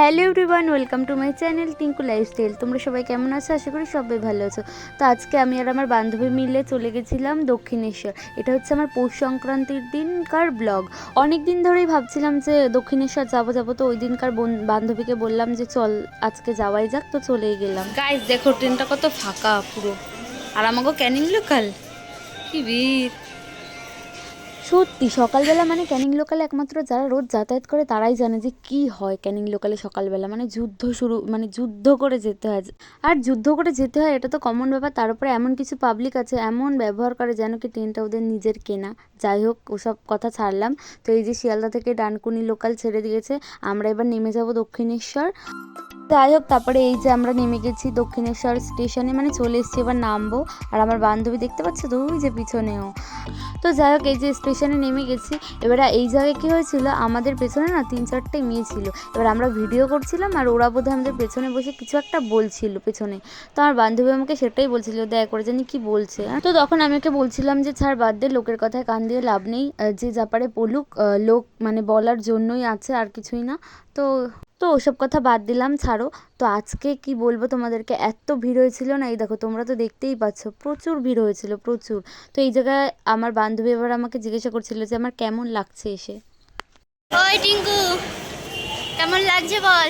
Hello everyone, welcome to my channel Tinku lifestyle. তোমরা সবাই কেমন আছো? আশা করি সবাই ভালো আছো। তো আজকে আমি আর আমার বান্ধবী মিলে চলে গেছিলাম দক্ষিণেশ্বর। এটা হচ্ছে আমার পৌষ সংক্রান্তির দিনকার ব্লগ। অনেক দিন ধরেই ভাবছিলাম যে দক্ষিণেশ্বর যাব যাব, তো ওই দিনকার বান্ধবীকে বললাম যে চল, আজকে যাওয়াই যাক, তো চলেই গেলাম। গাইস দেখো, ট্রেনটা কত ফাঁকা পুরো। আর আমাকে ক্যানিং লোকাল? কি ভিড়। সত্যি, সকালবেলা মানে ক্যানিং লোকালে একমাত্র যারা রোজ যাতায়াত করে তারাই জানে যে কি হয় ক্যানিং লোকালে সকালবেলা। মানে যুদ্ধ শুরু মানে যুদ্ধ করে যেতে হয়। আর যুদ্ধ করে যেতে হয়, এটা তো কমন ব্যাপার। তার উপরে এমন কিছু পাবলিক আছে, এমন ব্যবহার করে যেন কি ট্রেনটা ওদের নিজের কেনা। যাই হোক, ওসব কথা ছাড়লাম। তো এই যে শিয়ালদা থেকে ডানকুনি লোকাল ছেড়ে দিয়েছে, আমরা এবার নেমে যাব দক্ষিণেশ্বর। যাই হোক, তারপরে এই যে আমরা নেমে গেছি দক্ষিণেশ্বর স্টেশনে মানে চলে এসেছি এবার নামবো। আর আমার বান্ধবী দেখতে পাচ্ছ তো? ওই যে পিছনেও। তো যাই হোক, এই যে স্টেশনে নেমে গেছি। এবারে এই জায়গায় কী হয়েছিল? আমাদের পেছনে না তিন চারটে মেয়ে ছিল। এবার আমরা ভিডিও করছিলাম আর ওরা বোধহয় আমাদের পেছনে বসে কিছু একটা বলছিল পেছনে। তো আমার বান্ধবী আমাকে সেটাই বলছিল, দেখ করে জানি কী বলছে? তো তখন আমি ওকে বলছিলাম যে, ছাড়, বাদ দে, লোকের কথায় কান দিয়ে লাভ নেই যে যা পারে বলুক লোক মানে বলার জন্যই আছে আর কিছুই না। তো তো ওসব কথা বাদ দিলাম ছাড়ো। তো আজকে কি বলব তোমাদেরকে? এত ভিড় হয়েছিল না? এই দেখো তোমরা তো দেখতেই পাচ্ছ প্রচুর ভিড় হয়েছিল প্রচুর। তো এই জায়গায় আমার বান্ধবী এবার আমাকে জিজ্ঞাসা করছিল যে আমার কেমন লাগছে এসে? ওই টিঙ্কু কেমন লাগছে বল?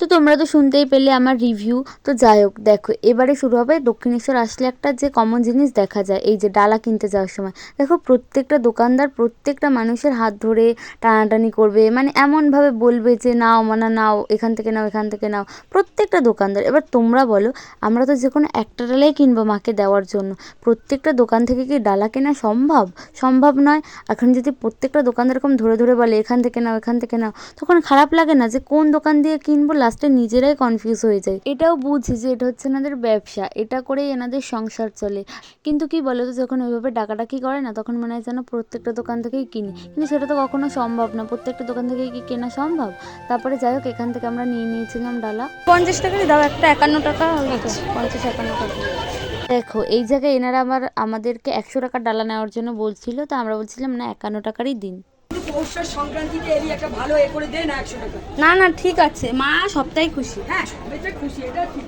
তো তোমরা তো শুনতেই পেলে আমার রিভিউ তো যাই হোক, দেখো, এবারে শুরু হবে দক্ষিণেশ্বর আসলে একটা যে কমন জিনিস দেখা যায়, এই যে ডালা কিনতে যাওয়ার সময়। দেখো, প্রত্যেকটা দোকানদার, প্রত্যেকটা মানুষের হাত ধরে টানাটানি করবে। মানে এমনভাবে বলবে যে, নাও মানা, নাও, এখান থেকে নাও, এখান থেকে নাও। প্রত্যেকটা দোকানদার, এবার তোমরা বলো, আমরা তো যে কোনো একটা ডালাই কিনবো মাকে দেওয়ার জন্য। প্রত্যেকটা দোকান থেকে কি ডালা কেনা সম্ভব? সম্ভব নয়। এখন যদি প্রত্যেকটা দোকানদার এরকম ধরে ধরে বলে, এখান থেকে নাও, এখান থেকে নাও, তখন খারাপ লাগে না যে, কোন দোকান দিয়ে কিনবো লাস্টে নিজেরাই কনফিউজ হয়ে যায়। এটাও বুঝি যে এটা হচ্ছে এনাদের ব্যবসা এটা করেই এনাদের সংসার চলে। কিন্তু কি বলো তো যখন ওইভাবে ডাকাডাকি করে না তখন মনে হয় যেন প্রত্যেকটা দোকান থেকেই কিনি। কিন্তু সেটা তো কখনো সম্ভব না প্রত্যেকটা দোকান থেকেই কি কেনা সম্ভব? তারপরে যাই হোক এখান থেকে আমরা নিয়ে নিয়েছিলাম ডালা। পঞ্চাশ টাকারই দাও একটা একান্ন টাকা ওই পঞ্চাশ একান্ন টাকা। দেখো এই জায়গায় এনারা আমার আমাদেরকে একশো টাকার ডালা নেওয়ার জন্য বলছিল তো আমরা বলছিলাম না একান্ন টাকারই দিন। সংক্রান্তিতে এরই একটা ভালো এ করে দে না একশো টাকা। না না ঠিক আছে। মা সপ্তাহে খুশি। হ্যাঁ সবাই খুশি এটা ঠিক।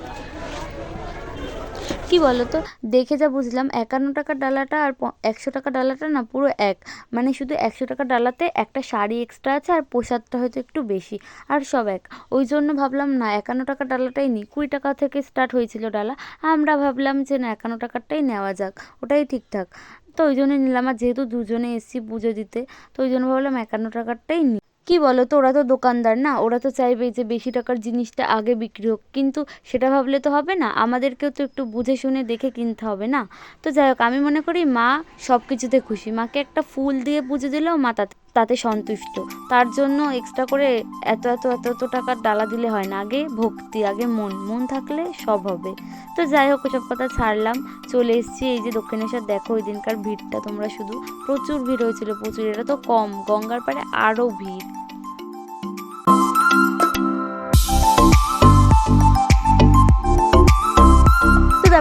কি বলো তো দেখে যা বুঝলাম একান্ন টাকার ডালাটা আর একশো টাকার ডালাটা না পুরো এক। মানে শুধু একশো টাকার ডালাতে একটা শাড়ি এক্সট্রা আছে আর প্রসাদটা হয়তো একটু বেশি আর সব এক। ওই জন্য ভাবলাম না একান্ন টাকার ডালাটাই নিই কুড়ি টাকা থেকে স্টার্ট হয়েছিল ডালা আমরা ভাবলাম যে না একান্ন টাকারটাই নেওয়া যাক। ওটাই ঠিকঠাক। তো ওই জন্য নিলাম। আর যেহেতু দুজনে এসছি পুজো দিতে, তো ওই জন্য ভাবলাম একান্ন টাকারটাই নিই কি বলো তো, ওরা তো দোকানদার না? ওরা তো চাইবে যে বেশি টাকার জিনিসটা আগে বিক্রি হোক। কিন্তু সেটা ভাবলে তো হবে না। আমাদেরকেও তো একটু বুঝে শুনে দেখে কিনতে হবে না? তো যাই হোক, আমি মনে করি মা সব কিছুতে খুশি। মাকে একটা ফুল দিয়ে পুজো দিলেও মা তাতে তাতে সন্তুষ্ট। তার জন্য এক্সট্রা করে এত এত এত এত টাকার ডালা দিলে হয় না। আগে ভক্তি, আগে মন। মন থাকলে সব হবে। তো যাই হোক ওসব কথা ছাড়লাম। চলে এসেছি। এই যে দক্ষিণেশ্বর, দেখো ওই দিনকার ভিড়টা। তোমরা শুধু প্রচুর ভিড় হয়েছিল, প্রচুর। এটা তো কম। গঙ্গার পাড়ে আরও ভিড়।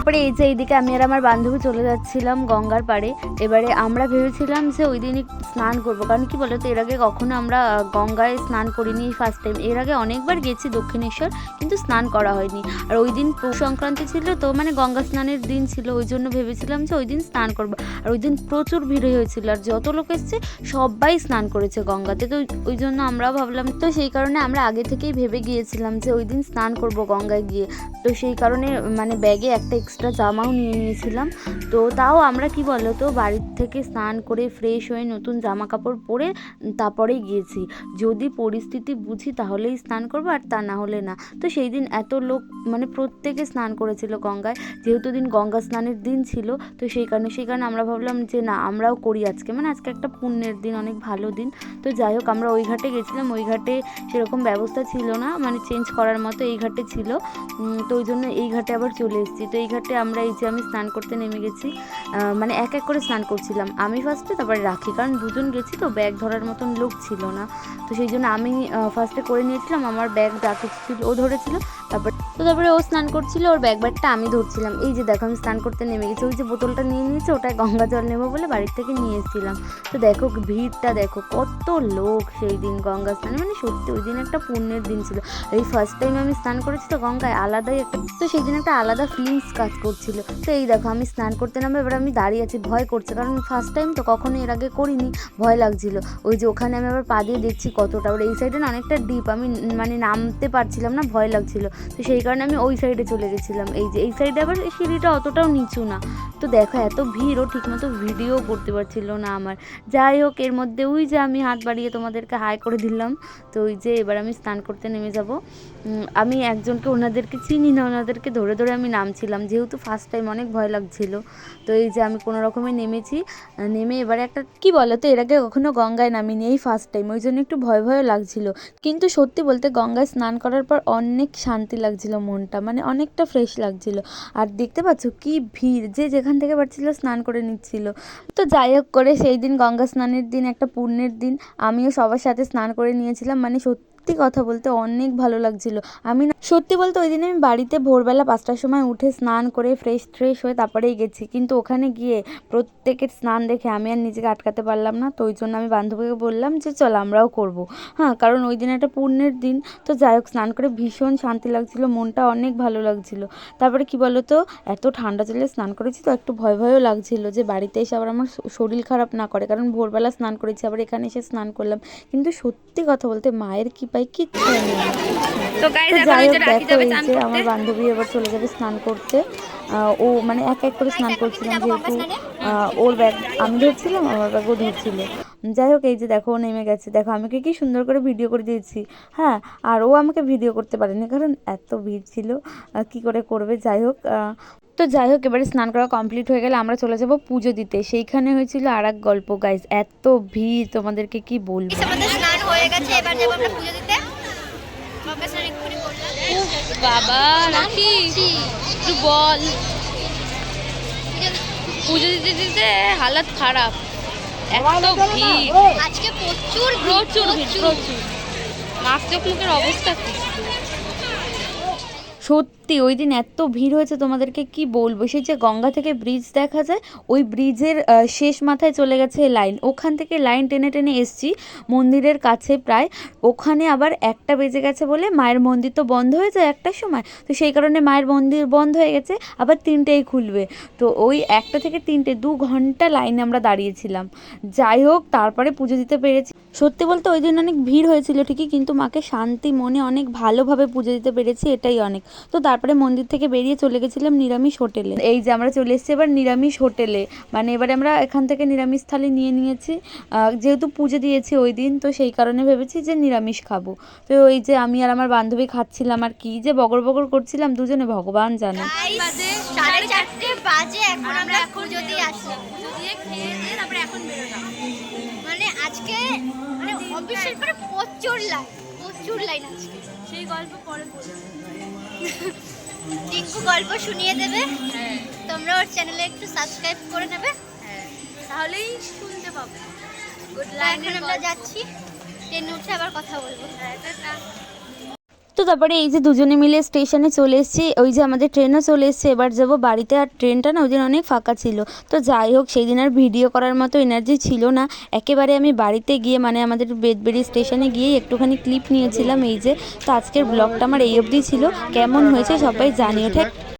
তারপরে এই যে এইদিকে আমি আর আমার বান্ধবী চলে যাচ্ছিলাম গঙ্গার পাড়ে। এবারে আমরা ভেবেছিলাম যে ওই দিনই স্নান করব। কারণ কি বলতো, এর আগে কখনো আমরা গঙ্গায় স্নান করিনি ফার্স্ট টাইম এর আগে অনেকবার গেছি দক্ষিণেশ্বর, কিন্তু স্নান করা হয়নি। আর ওই দিন সংক্রান্তি ছিল তো মানে গঙ্গা স্নানের দিন ছিল, ওই জন্য ভেবেছিলাম যে ওই দিন স্নান করব। আর ওই দিন প্রচুর ভিড় হয়েছিল, আর যত লোক এসছে, সবাই স্নান করেছে গঙ্গাতে। তো ওই জন্য আমরাও ভাবলাম, তো সেই কারণে আমরা আগে থেকেই ভেবে গিয়েছিলাম যে ওই দিন স্নান করব গঙ্গায় গিয়ে। তো সেই কারণে মানে ব্যাগে একটা এক্সট্রা জামাও নিয়ে নিয়েছিলাম। তো তাও আমরা কি বলো তো বাড়ির থেকে স্নান করে ফ্রেশ হয়ে নতুন জামা কাপড় পরে তারপরেই গিয়েছি। যদি পরিস্থিতি বুঝি তাহলেই স্নান করব, আর তা না হলে না। তো সেই দিন এত লোক মানে প্রত্যেকে স্নান করেছিল গঙ্গায়। যেহেতু দিন গঙ্গা স্নানের দিন ছিল, তো সেই কারণে সেই কারণে আমরা ভাবলাম যে না, আমরাও করি আজকে। মানে আজকে একটা পুণ্যের দিন, অনেক ভালো দিন। তো যাই হোক, আমরা ওই ঘাটে গেছিলাম। ওই ঘাটে সেরকম ব্যবস্থা ছিল না। মানে চেঞ্জ করার মতো এই ঘাটে ছিল। তো ওই জন্য এই ঘাটে আবার চলে এসেছি। তো এই ঘাটে আমরা এই যে আমি স্নান করতে নেমে গেছি মানে এক এক করে স্নান করছিলাম। আমি ফার্স্টে তারপরে রাখি, কারণ দুজন গেছি তো ব্যাগ ধরার মতন লোক ছিল না। তো সেই জন্য আমি ফার্স্টে করে নিয়েছিলাম, আমার ব্যাগ কিছু ছিল ও ধরেছিল, তারপর তো তারপরে ও স্নান করছিল, ওর ব্যাগ ব্যাগটা আমি ধরছিলাম। এই যে দেখো, আমি স্নান করতে নেমে গেছি। ওই যে বোতলটা নিয়ে নিয়েছে, ওটায় গঙ্গা জল নেব বলে বাড়ির থেকে নিয়ে এসেছিলাম। তো দেখো, ভিড়টা দেখো, কত লোক সেই দিন গঙ্গা স্নানে। মানে সত্যি, ওই দিন একটা পুণ্যের দিন ছিল। এই ফার্স্ট টাইম আমি স্নান করেছি তো গঙ্গায় আলাদাই একটা তো সেই দিন একটা আলাদা ফিলিংস কাজ করছিল। তো এই দেখো, আমি স্নান করতে নামে, এবার আমি দাঁড়িয়ে আছি, ভয় করছে। কারণ ফার্স্ট টাইম তো কখনো এর আগে করিনি, ভয় লাগছিল। ওই যে ওখানে আমি আবার পা দিয়ে দেখছি কতটা। ওর এই সাইডে না অনেকটা ডিপ আমি মানে নামতে পারছিলাম না, ভয় লাগছিল। তো সেই আমি ওই সাইডে চলে গেছিলাম। এই যে, এই সাইডে আবার সিঁড়িটা অতটাও নিচু না। তো দেখো, এত ভিড়, ও ঠিকমতো ভিডিও করতে পারছিল না আমার। যাই হোক, এর মধ্যে ওই যে আমি হাত বাড়িয়ে তোমাদেরকে হাই করে দিলাম। তো ওই যে এবার আমি স্নান করতে নেমে যাব। আমি একজনকে ওনাদেরকে চিনি না, ওনাদেরকে ধরে ধরে আমি নামছিলাম। যেহেতু ফার্স্ট টাইম অনেক ভয় লাগছিল। তো এই যে আমি কোনো রকমে নেমেছি। নেমে এবারে একটা, কি বলো তো এর আগে কখনো গঙ্গায় নামিনি এই ফার্স্ট টাইম ওই জন্য একটু ভয় ভয় লাগছিল। কিন্তু সত্যি বলতে গঙ্গায় স্নান করার পর অনেক শান্তি লাগছিল। মনটা মানে অনেকটা ফ্রেশ লাগছিল। আর দেখতে পাচ্ছ কি ভিড়, যে যেখান থেকে পারছিল স্নান করে নিচ্ছিল। তো যাই হোক করে সেই দিন গঙ্গা স্নানের দিন, একটা পুণ্যের দিন, আমিও সবার সাথে স্নান করে নিয়েছিলাম। মানে সত্যি কথা বলতে অনেক ভালো লাগছিল। আমি না সত্যি বলতে ওই দিন আমি বাড়িতে ভোরবেলা পাঁচটার সময় উঠে স্নান করে ফ্রেশ ফ্রেশ হয়ে তারপরেই গেছি। কিন্তু ওখানে গিয়ে প্রত্যেকের স্নান দেখে আমি আর নিজেকে আটকাতে পারলাম না। তো ওই জন্য আমি বান্ধবীকে বললাম যে, চল আমরাও করব। হ্যাঁ কারণ ওই দিন একটা পুণ্যের দিন। তো যাই হোক, স্নান করে ভীষণ শান্তি লাগছিল, মনটা অনেক ভালো লাগছিল। তারপরে কি বলো তো এত ঠান্ডা জলে স্নান করেছি তো একটু ভয় ভয়ও লাগছিল যে, বাড়িতে এসে আবার আমার শরীর খারাপ না করে। কারণ ভোরবেলা স্নান করেছি, আবার এখানে এসে স্নান করলাম। কিন্তু সত্যি কথা বলতে মায়ের কি পাই কিচ্ছু তো গাইজ তো এখন যাই হোক দেখো এই যে আমার বান্ধবী এবার চলে যাবে স্নান করতে। ও মানে এক এক করে স্নান করছিলাম যেহেতু ওর ব্যাগ আমি ধরছিলাম আমার ব্যাগও ধরছিল যাই হোক এই যে দেখো নেমে গেছে। দেখো আমি কি সুন্দর করে ভিডিও করে দিয়েছি। হ্যাঁ আর ও আমাকে ভিডিও করতে পারেনি কারণ এত ভিড় ছিল। কি করে করবে? যাই হোক তো যাই হোক এবারে স্নান করা কমপ্লিট হয়ে গেলে আমরা চলে যাব পুজো দিতে। সেইখানে হয়েছিল আর এক গল্প গাইজ এত ভিড় তোমাদেরকে কি বলব? আমাদের স্নান হয়ে গেছে এবার যাব আমরা পুজো দিতে। গঙ্গা স্নান এক্ষুনি করলাম বাবা একটু বল। পুজো দিতে দিতে হালাত খারাপ। এত ভিড়। আজকে প্রচুর প্রচুর ভিড় প্রচুর। নাক চোখ মুখের অবস্থা কি? সত্যি ওই দিন এত ভিড় হয়েছে তোমাদেরকে কি বলব? সেই যে গঙ্গা থেকে ব্রিজ দেখা যায়, ওই ব্রিজের শেষ মাথায় চলে গেছে লাইন ওখান থেকে লাইন টেনে টেনে এসছি, মন্দিরের কাছে প্রায়। ওখানে আবার একটা বেজে গেছে বলে মায়ের মন্দির তো বন্ধ হয়ে যায় একটার সময়। তো সেই কারণে মায়ের মন্দির বন্ধ হয়ে গেছে, আবার তিনটেই খুলবে। তো ওই একটা থেকে তিনটে, দু ঘণ্টা লাইনে আমরা দাঁড়িয়েছিলাম। যাই হোক, তারপরে পুজো দিতে পেরেছি। সত্যি বলতে ওই দিন অনেক ভিড় হয়েছিল ঠিকই, কিন্তু মাকে শান্তি, মনে অনেক ভালোভাবে পুজো দিতে পেরেছি, এটাই অনেক। তো তারপরে মন্দির থেকে বেরিয়ে চলে গেছিলাম নিরামিষ হোটেলে। এই যে আমরা চলে এসেছি এবার নিরামিষ হোটেলে। মানে এবারে আমরা এখান থেকে নিরামিষ থালি নিয়ে নিয়েছি। যেহেতু পুজো দিয়েছি ওই দিন, তো সেই কারণে ভেবেছি যে নিরামিষ খাব। তো ওই যে আমি আর আমার বান্ধবী খাচ্ছিলাম আর কি যে বগর বগর করছিলাম, দুজনে ভগবান জানে। সাড়ে মানে আজকে মানে করে প্রচুর লাইন প্রচুর লাইন আছে। সেই গল্প পরে টিঙ্কু গল্প শুনিয়ে দেবে। তোমরা ওর চ্যানেলে একটু সাবস্ক্রাইব করে নেবে। তাহলেই শুনতে পাবো। গুড এখন আমরা যাচ্ছি। ট্রেনে উঠে আবার কথা বলব। তো তারপরে এই যে দুজনে মিলে স্টেশনে চলে এসেছি। ওই যে আমাদের ট্রেনও চলে এসেছে। এবার যাব বাড়িতে। আর ট্রেনটা না ওই দিন অনেক ফাঁকা ছিল। তো যাই হোক সেই দিন আর ভিডিও করার মতো এনার্জি ছিল না। একেবারে আমি বাড়িতে গিয়ে মানে আমাদের বেদবেড়ি স্টেশনে গিয়ে একটুখানি ক্লিপ নিয়েছিলাম এই যে। তো আজকের ব্লগটা আমার এই অবধি ছিল। কেমন হয়েছে সবাই জানিও। ঠিক